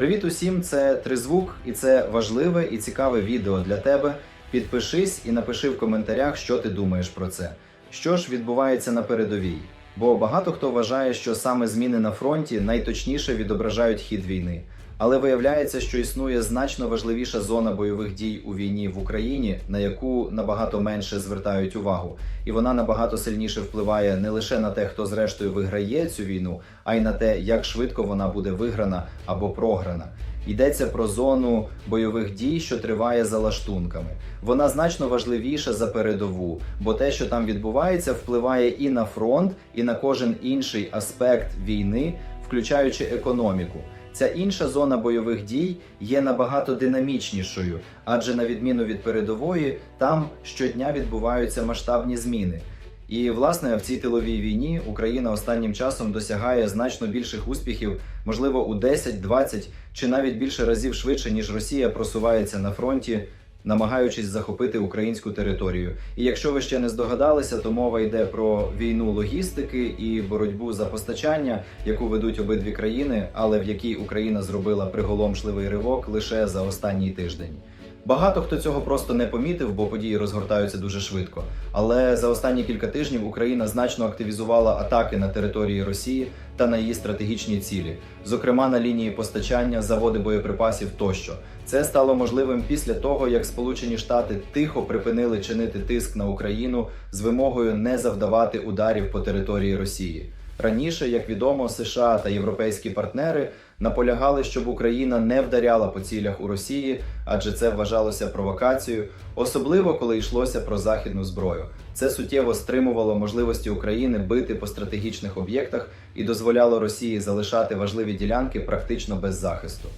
Привіт усім! Це Тризвук, і це важливе і цікаве відео для тебе. Підпишись і напиши в коментарях, що ти думаєш про це. Що ж відбувається на передовій? Бо багато хто вважає, що саме зміни на фронті найточніше відображають хід війни. Але виявляється, що існує значно важливіша зона бойових дій у війні в Україні, на яку набагато менше звертають увагу, і вона набагато сильніше впливає не лише на те, хто зрештою виграє цю війну, а й на те, як швидко вона буде виграна або програна. Йдеться про зону бойових дій, що триває за лаштунками. Вона значно важливіша за передову, бо те, що там відбувається, впливає і на фронт, і на кожен інший аспект війни, включаючи економіку. Ця інша зона бойових дій є набагато динамічнішою, адже на відміну від передової, там щодня відбуваються масштабні зміни. І власне в цій тиловій війні Україна останнім часом досягає значно більших успіхів, можливо, у 10, 20 чи навіть більше разів швидше, ніж Росія просувається на фронті, намагаючись захопити українську територію. І якщо ви ще не здогадалися, то мова йде про війну логістики і боротьбу за постачання, яку ведуть обидві країни, але в якій Україна зробила приголомшливий ривок лише за останній тиждень. Багато хто цього просто не помітив, бо події розгортаються дуже швидко. Але за останні кілька тижнів Україна значно активізувала атаки на території Росії та на її стратегічні цілі, зокрема на лінії постачання, заводи боєприпасів тощо. Це стало можливим після того, як Сполучені Штати тихо припинили чинити тиск на Україну з вимогою не завдавати ударів по території Росії. Раніше, як відомо, США та європейські партнери наполягали, щоб Україна не вдаряла по цілях у Росії, адже це вважалося провокацією, особливо коли йшлося про західну зброю. Це суттєво стримувало можливості України бити по стратегічних об'єктах і дозволяло Росії залишати важливі ділянки практично без захисту.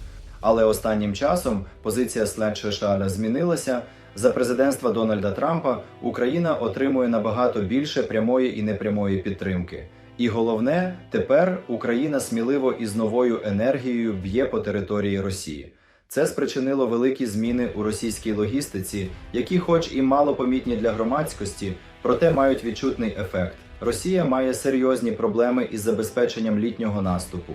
Але останнім часом позиція Следшешаля змінилася. За президентства Дональда Трампа Україна отримує набагато більше прямої і непрямої підтримки. І головне, тепер Україна сміливо і з новою енергією б'є по території Росії. Це спричинило великі зміни у російській логістиці, які, хоч і мало помітні для громадськості, проте мають відчутний ефект. Росія має серйозні проблеми із забезпеченням літнього наступу.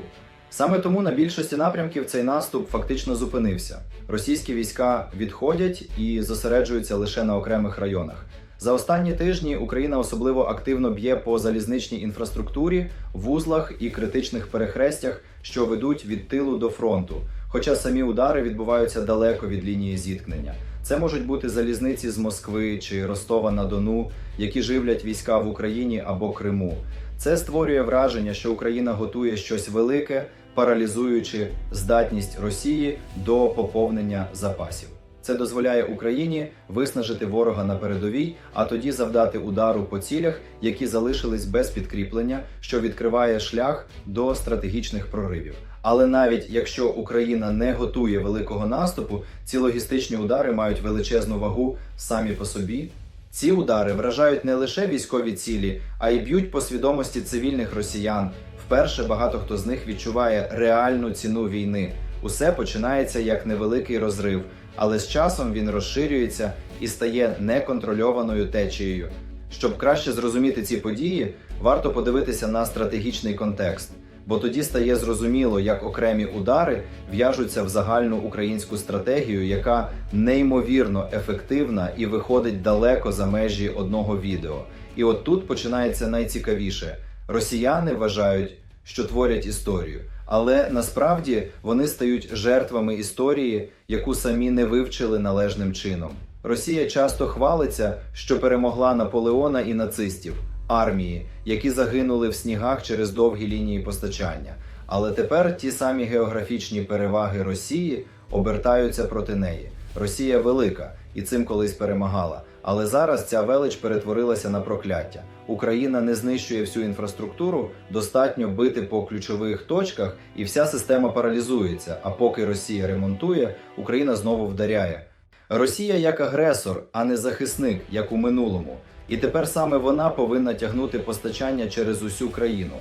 Саме тому на більшості напрямків цей наступ фактично зупинився. Російські війська відходять і зосереджуються лише на окремих районах. За останні тижні Україна особливо активно б'є по залізничній інфраструктурі, вузлах і критичних перехрестях, що ведуть від тилу до фронту. Хоча самі удари відбуваються далеко від лінії зіткнення. Це можуть бути залізниці з Москви чи Ростова на Дону, які живлять війська в Україні або Криму. Це створює враження, що Україна готує щось велике, паралізуючи здатність Росії до поповнення запасів. Це дозволяє Україні виснажити ворога на передовій, а тоді завдати удару по цілях, які залишились без підкріплення, що відкриває шлях до стратегічних проривів. Але навіть якщо Україна не готує великого наступу, ці логістичні удари мають величезну вагу самі по собі. Ці удари вражають не лише військові цілі, а й б'ють по свідомості цивільних росіян. Вперше багато хто з них відчуває реальну ціну війни. Усе починається як невеликий розрив, але з часом він розширюється і стає неконтрольованою течією. Щоб краще зрозуміти ці події, варто подивитися на стратегічний контекст, бо тоді стає зрозуміло, як окремі удари в'яжуться в загальну українську стратегію, яка неймовірно ефективна і виходить далеко за межі одного відео. І от тут починається найцікавіше: росіяни вважають, що творять історію. Але насправді вони стають жертвами історії, яку самі не вивчили належним чином. Росія часто хвалиться, що перемогла Наполеона і нацистів, армії, які загинули в снігах через довгі лінії постачання. Але тепер ті самі географічні переваги Росії обертаються проти неї. Росія велика і цим колись перемагала. Але зараз ця велич перетворилася на прокляття. Україна не знищує всю інфраструктуру, достатньо бити по ключових точках, і вся система паралізується. А поки Росія ремонтує, Україна знову вдаряє. Росія як агресор, а не захисник, як у минулому. І тепер саме вона повинна тягнути постачання через усю країну.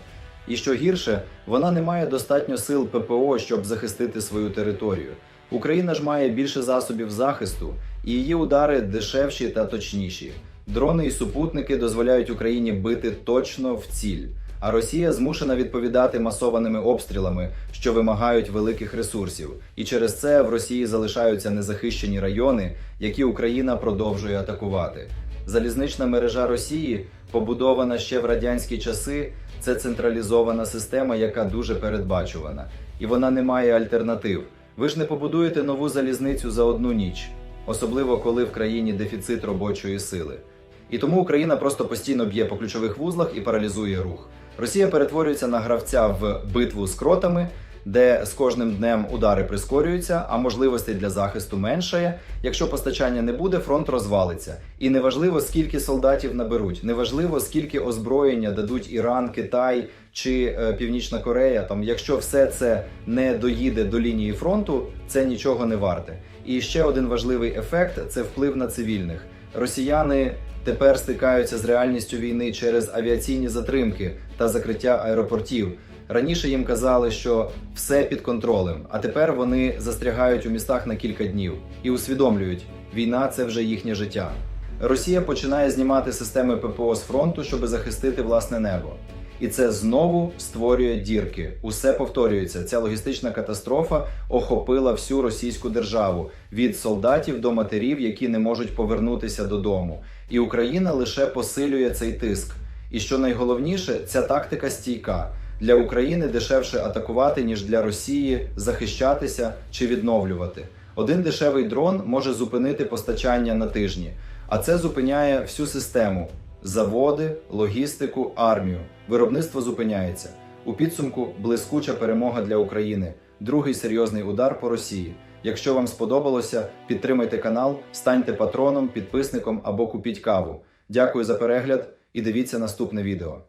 І що гірше, вона не має достатньо сил ППО, щоб захистити свою територію. Україна ж має більше засобів захисту, і її удари дешевші та точніші. Дрони і супутники дозволяють Україні бити точно в ціль. А Росія змушена відповідати масованими обстрілами, що вимагають великих ресурсів. І через це в Росії залишаються незахищені райони, які Україна продовжує атакувати. Залізнична мережа Росії, побудована ще в радянські часи, це централізована система, яка дуже передбачувана, і вона не має альтернатив. Ви ж не побудуєте нову залізницю за одну ніч, особливо коли в країні дефіцит робочої сили. І тому Україна просто постійно б'є по ключових вузлах і паралізує рух. Росія перетворюється на гравця в битву з кротами, де з кожним днем удари прискорюються, а можливостей для захисту меншає. Якщо постачання не буде, фронт розвалиться. І неважливо, скільки солдатів наберуть, неважливо, скільки озброєння дадуть Іран, Китай чи е, Північна Корея. Там, якщо все це не доїде до лінії фронту, це нічого не варте. І ще один важливий ефект це вплив на цивільних. Росіяни тепер стикаються з реальністю війни через авіаційні затримки та закриття аеропортів. Раніше їм казали, що все під контролем, а тепер вони застрягають у містах на кілька днів і усвідомлюють, війна це вже їхнє життя. Росія починає знімати системи ППО з фронту, щоб захистити власне небо. І це знову створює дірки. Усе повторюється. Ця логістична катастрофа охопила всю російську державу від солдатів до матерів, які не можуть повернутися додому. І Україна лише посилює цей тиск. І що найголовніше, ця тактика стійка. Для України дешевше атакувати, ніж для Росії захищатися чи відновлювати. Один дешевий дрон може зупинити постачання на тижні, а це зупиняє всю систему: заводи, логістику, армію. Виробництво зупиняється. У підсумку блискуча перемога для України. Другий серйозний удар по Росії. Якщо вам сподобалося, підтримайте канал, станьте патроном, підписником або купіть каву. Дякую за перегляд і дивіться наступне відео.